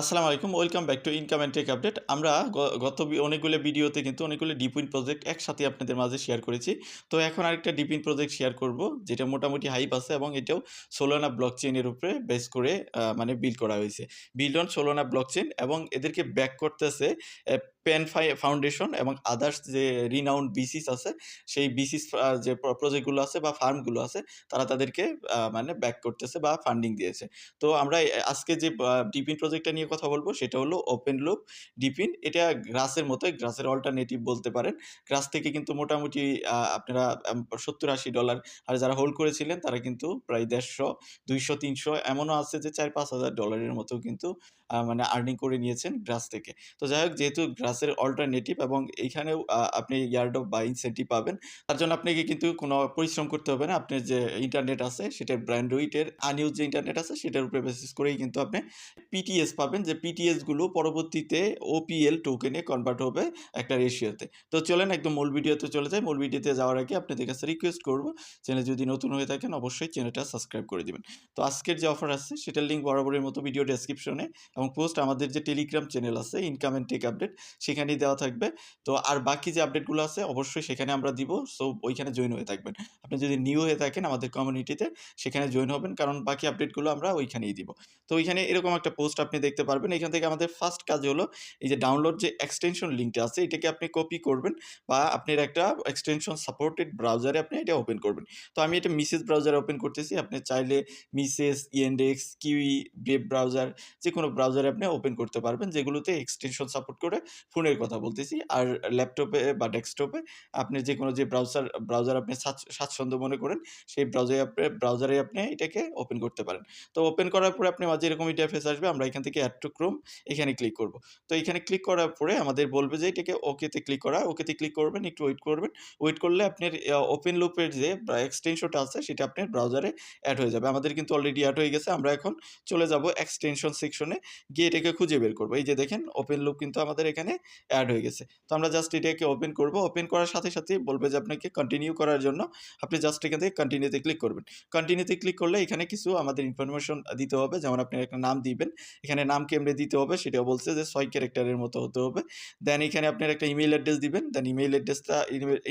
আসসালামু আলাইকুম, welcome back to income and tech update আমরা গত অনেকগুলো ভিডিওতে কিন্তু অনেকগুলো ডিপিন প্রজেক্ট একসাথে আপনাদের মাঝে শেয়ার করেছি। তো এখন আরেকটা ডিপিন প্রজেক্ট শেয়ার করব, যেটা মোটামুটি হাইপ আছে এবং এটাও সোলোনা ব্লক চেইনের উপরে বেস করে মানে বিল করা হয়েছে। Build on Solana blockchain এবং এদেরকে ব্যাক করতেছে পেন ফাউন্ডেশন এবং আদার্স যে রিনাউন্ড বিসিস আছে, সেই বিসিস যে প্রজেক্টগুলো আছে বা ফার্মগুলো আছে, তারা তাদেরকে মানে ব্যাক করতেছে বা ফান্ডিং দিয়েছে। তো আমরা আজকে যে ডিপিন প্রজেক্টটা নিয়ে কথা বলব, সেটা হলো ওপেন লুপ ডিপিন এটা গ্রাসের মতোই গ্রাসের অল্টারনেটিভ বলতে পারেন। গ্রাস থেকে কিন্তু মোটামুটি আপনারা সত্তর আশি ডলার আর যারা হোল্ড করেছিলেন, তারা কিন্তু প্রায় দেড়শো, দুইশো, তিনশো, এমনও আছে যে চার পাঁচ হাজার ডলারের মতো কিন্তু মানে আর্নিং করে নিয়েছেন গ্রাস থেকে। তো যাই হোক, যেহেতু গ্রাসের অল্টারনেটিভ এবং এইখানেও আপনি ইয়ার্ড অফ বা ইনসেন্টিভ পাবেন। তার জন্য আপনাকে কিন্তু কোনো পরিশ্রম করতে হবে না। আপনার যে ইন্টারনেট আছে, সেটার ব্র্যান্ডউইটের আনইউজ যে ইন্টারনেট আছে, সেটার উপরে বেসিস করেই কিন্তু আপনি পিটিএস পাবেন, যে পিটিএসগুলো পরবর্তীতে ওপিএল টোকেনে কনভার্ট হবে একটা রেশিওতে তো। চলেন একদম মূল ভিডিওতে চলে যাই। মূল ভিডিওতে যাওয়ার আগে আপনাদের কাছে রিকোয়েস্ট করব, চ্যানেল যদি নতুন হয়ে থাকেন, অবশ্যই চ্যানেলটা সাবস্ক্রাইব করে দিবেন। তো আজকের যে অফার আছে, সেটার লিঙ্ক বরাবরের মতো ভিডিও ডেসক্রিপশনে এবং পোস্ট আমাদের যে টেলিগ্রাম চ্যানেল আছে ইনকাম অ্যান্ড টেক আপডেট সেখানেই দেওয়া থাকবে। তো আর বাকি যে আপডেটগুলো আছে, অবশ্যই সেখানে আমরা দিব। সো ওইখানে জয়েন হয়ে থাকবেন। আপনি যদি নিউ হয়ে থাকেন আমাদের কমিউনিটিতে সেখানে জয়েন হবেন। কারণ বাকি আপডেটগুলো আমরা ওইখানেই দিব। তো ওইখানে এরকম একটা পোস্ট আপনি দেখতে পারবেন। এখান থেকে আমাদের ফার্স্ট কাজ হলো, এই যে ডাউনলোড যে এক্সটেনশন লিঙ্কটা আছে, এটাকে আপনি কপি করবেন বা আপনার একটা এক্সটেনশন সাপোর্টেড ব্রাউজারে আপনি এটা ওপেন করবেন। তো আমি এটা মিসেস ব্রাউজারে ওপেন করতেছি। আপনি চাইলে Mises Yandex Kiwi Brave browser যে কোনো ব্রাউজারে আপনি ওপেন করতে পারবেন, যেগুলোতে এক্সটেনশন সাপোর্ট করে ফোনের কথা বলতেছি। আর ল্যাপটপে বা ডেস্কটপে আপনি যে কোনো যে ব্রাউজার ব্রাউজার আপনি স্বাচ্ছ- স্বাচ্ছন্দ্য মনে করেন, সেই ব্রাউজারে আপনি ব্রাউজারে আপনি এটাকে ওপেন করতে পারেন। তো ওপেন করার পরে আপনি মাঝে এরকম ইন্টারফেস আসবে, আমরা এখান থেকে অ্যাড টু ক্রোম এখানে ক্লিক করব। তো এখানে ক্লিক করার পরে আমাদের বলবে যে এটাকে ওকেতে ক্লিক করা ওকেতে ক্লিক করবেন, একটু ওয়েট করবেন। ওয়েট করলে আপনার ওপেন লুপের যে এক্সটেনশনটা আছে, সেটা আপনার ব্রাউজারে অ্যাড হয়ে যাবে। আমাদের কিন্তু অলরেডি অ্যাড হয়ে গেছে, আমরা এখন চলে যাব এক্সটেনশন সেকশনে গিয়ে এটাকে খুঁজে বের করব। এই যে দেখেন ওপেন লুপ কিন্তু আমাদের এখানে অ্যাড হয়ে গেছে। তো আমরা জাস্ট এটাকে ওপেন করব। ওপেন করার সাথে সাথে বলবে যে আপনাকে কন্টিনিউ করার জন্য আপনি জাস্ট এখান থেকে কন্টিনিউতে ক্লিক করবেন। কন্টিনিউতে ক্লিক করলে এখানে কিছু আমাদের ইনফরমেশন দিতে হবে। যেমন আপনি একটা নাম দিবেন। এখানে নাম কেমনে দিতে হবে সেটাও বলছে যে ছয় ক্যারেক্টারের মতো হতে হবে। দেন এখানে আপনার একটা ইমেল অ্যাড্রেস দিবেন। দেন ইমেল অ্যাড্রেসটা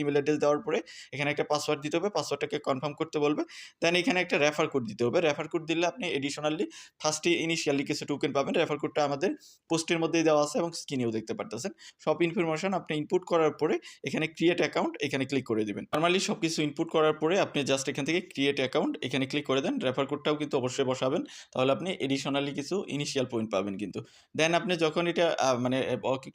ইমেল অ্যাড্রেস দেওয়ার পরে এখানে একটা পাসওয়ার্ড দিতে হবে। পাসওয়ার্ডটাকে কনফার্ম করতে বলবে। দেন এখানে একটা রেফার কোড দিতে হবে। রেফার কোড দিলে আপনি এডিশনালি ফার্স্টে ইনিশিয়ালি কিছু টোকেন পাবেন। রেফার কোডটা আমাদের পোস্টের মধ্যেই দেওয়া আছে এবং স্ক্রিনেও দেখতে পারতেছেন সব ইনফরমেশন আপনি ইনপুট করার পরে এখানে ক্রিয়েট অ্যাকাউন্ট এখানে ক্লিক করে দিবেন। নর্মালি সব কিছু ইনপুট করার পরে আপনি জাস্ট এখান থেকে ক্রিয়েট অ্যাকাউন্ট এখানে ক্লিক করে দেন। রেফার কোডটাও কিন্তু অবশ্যই বসাবেন। তাহলে আপনি এডিশনালি কিছু ইনিশিয়াল পয়েন্ট পাবেন কিন্তু। দেন আপনি যখন এটা মানে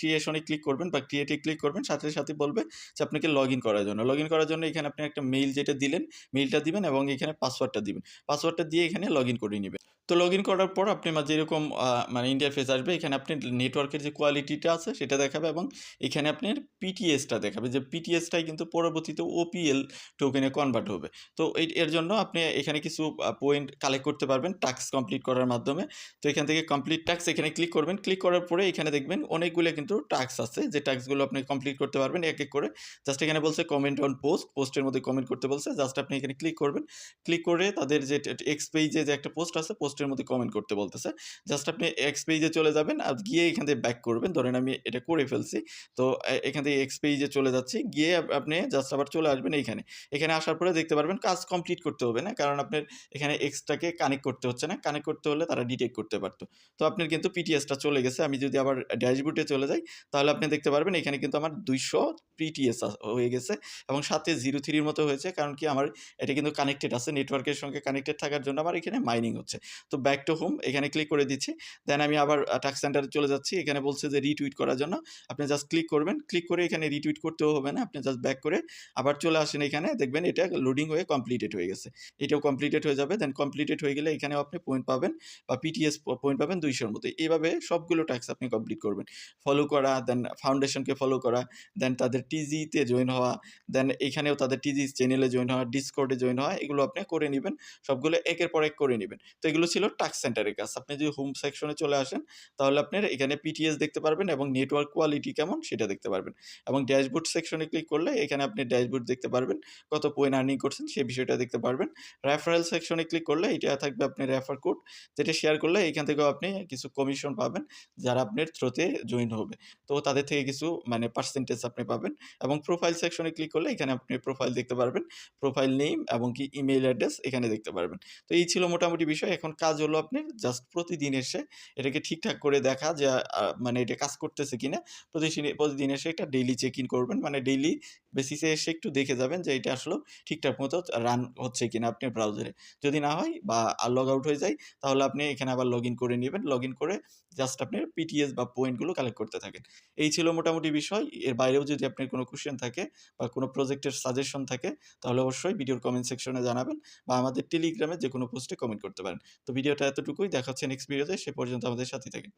ক্রিয়েশনে ক্লিক করবেন বা ক্রিয়েটে ক্লিক করবেন, সাথে সাথে বলবে যে আপনাকে লগ ইন করার জন্য। লগ ইন করার জন্য এখানে আপনি একটা মেইল যেটা দিলেন মেইলটা দিবেন এবং এখানে পাসওয়ার্ডটা দিবেন। পাসওয়ার্ডটা দিয়ে এখানে লগ ইন করে নেবেন। তো লগ ইন করার পর আপনি মাঝে এরকম আহ, মানে ইন্টারফেস আসবে এখানে আপনি নেটওয়ার্কের যে কোয়ালিটিটা আছে সেটা দেখাবে এবং এখানে আপনার পিটিএসটা দেখাবে। যে পিটিএসটাই কিন্তু পরবর্তীতে ওপিএল টোকেনে কনভার্ট হবে। তো এর জন্য আপনি এখানে কিছু পয়েন্ট কালেক্ট করতে পারবেন টাস্ক কমপ্লিট করার মাধ্যমে। তো এখান থেকে কমপ্লিট টাস্ক এখানে ক্লিক করবেন। ক্লিক করার পরে এখানে দেখবেন অনেকগুলো কিন্তু টাস্ক আছে। যে টাস্কগুলো আপনি কমপ্লিট করতে পারবেন এক এক করে। জাস্ট এখানে বলছে কমেন্ট অন পোস্ট পোস্টের মধ্যে কমেন্ট করতে বলছে। জাস্ট আপনি এখানে ক্লিক করবেন। ক্লিক করে তাদের যে এক্স পেজে যে একটা পোস্ট আছে পোস্টের মধ্যে কমেন্ট করতে বলতেছে। জাস্ট আপনি এক্স পেজে চলে যাবেন আর গিয়ে এখান থেকে ব্যাক করবেন। ধরেন আমি এটা করে ফেলছি। তো এখান থেকে এক্স পেজে চলে যাচ্ছি। গিয়ে আপনি জাস্ট আবার চলে আসবেন এইখানে। এখানে আসার পরে দেখতে পারবেন কাজ কমপ্লিট করতে হবে না? কারণ আপনার এখানে এক্সটাকে কানেক্ট করতে হচ্ছে না। কানেক্ট করতে হলে তারা ডিটেক্ট করতে পারতো। তো আপনার কিন্তু পিটিএসটা চলে গেছে। আমি যদি আবার ড্যাশবোর্ডে চলে যাই, তাহলে আপনি দেখতে পারবেন এখানে কিন্তু আমার দুইশো পিটিএস হয়ে গেছে এবং সাথে জিরো থ্রির মতো হয়েছে। কারণ কি আমার এটা কিন্তু কানেক্টেড আছে। নেটওয়ার্কের সঙ্গে কানেক্টেড থাকার জন্য আমার এখানে মাইনিং হচ্ছে। তো ব্যাক টু হোম এখানে ক্লিক করে দিচ্ছি। দেন আমি আবার টাক্স সেন্টারে চলে যাচ্ছি। এখানে বলছে যে রিটুইট করার জন্য। আপনি জাস্ট ক্লিক করবেন। ক্লিক করে এখানে রিটুইট করতেও হবে না। আপনি জাস্ট ব্যাক করে আবার চলে আসেন এখানে। দেখবেন এটা লোডিং হয়ে কমপ্লিটেড হয়ে গেছে। এটাও কমপ্লিটেড হয়ে যাবে। দেন কমপ্লিটেড হয়ে গেলে এখানেও আপনি পয়েন্ট পাবেন বা পিটিএস পয়েন্ট পাবেন দুইশোর মতো। এইভাবে সবগুলো টাস্ক আপনি কমপ্লিট করবেন। ফলো করা দেন ফাউন্ডেশনকে ফলো করা দেন তাদের টিজিতে জয়েন হওয়া দেন এখানেও তাদের টিজি চ্যানেলে জয়েন হওয়া ডিসকর্ডে জয়েন হওয়া, এগুলো আপনি করে নেবেন। সবগুলো একের পর এক করে নেবেন। তো এগুলো ছিল টাস্ক সেন্টারের কাজ। আপনি যদি হোম সেকশনে চলে আসেন, তাহলে আপনার এখানে পিটিএস দেখতে পারবেন এবং নেটওয়ার্ক কোয়ালিটি কেমন সেটা দেখতে পারবেন। এবং ড্যাশবোর্ড সেকশনে ক্লিক করলে এখানে আপনি ড্যাশবোর্ড দেখতে পারবেন। কত পয়েন্ট আর্নিং করছেন সেই বিষয়টা দেখতে পারবেন। রেফারেল সেকশনে ক্লিক করলে এটা থাকবে আপনি রেফার কোড যেটা শেয়ার করলে এখান থেকেও আপনি কিছু কমিশন পাবেন যারা আপনার থ্রুতে জয়েন হবে। তো তাদের থেকে কিছু মানে পার্সেন্টেজ আপনি পাবেন এবং প্রোফাইল সেকশনে ক্লিক করলে এখানে আপনি প্রোফাইল দেখতে পারবেন। প্রোফাইল নেম এবং কি ইমেইল অ্যাড্রেস এখানে দেখতে পারবেন। তো এই ছিল মোটামুটি বিষয়। এখন কাজ হলো আপনার জাস্ট প্রতিদিন এসে এটাকে ঠিকঠাক করে দেখা যে মানে এটা কাজ করতেছে কিনা। প্রতিদিন প্রতিদিন এসে একটা ডেইলি চেক ইন করবেন। মানে ডেইলি বেসিসে এসে একটু দেখে যাবেন যে, এটা আসলেও ঠিকঠাক মতো রান হচ্ছে কিনা আপনার ব্রাউজারে। যদি না হয় বা আ লগ আউট হয়ে যায়, তাহলে আপনি এখানে আবার লগ ইন করে নেবেন লগ ইন করে জাস্ট আপনার পিটিএস বা পয়েন্টগুলো কালেক্ট করতে থাকেন। এই ছিল মোটামুটি বিষয়। এর বাইরেও যদি আপনার কোনো কোয়েশ্চেন থাকে বা কোনো প্রজেক্টের সাজেশন থাকে, তাহলে অবশ্যই ভিডিওর কমেন্ট সেকশনে জানাবেন বা আমাদের টেলিগ্রামে যে কোনো পোস্টে কমেন্ট করতে পারেন। তো ভিডিওটা এতটুকুই। দেখা হচ্ছে নেক্সট ভিডিওতে। সে পর্যন্ত আমাদের সাথে থাকেন।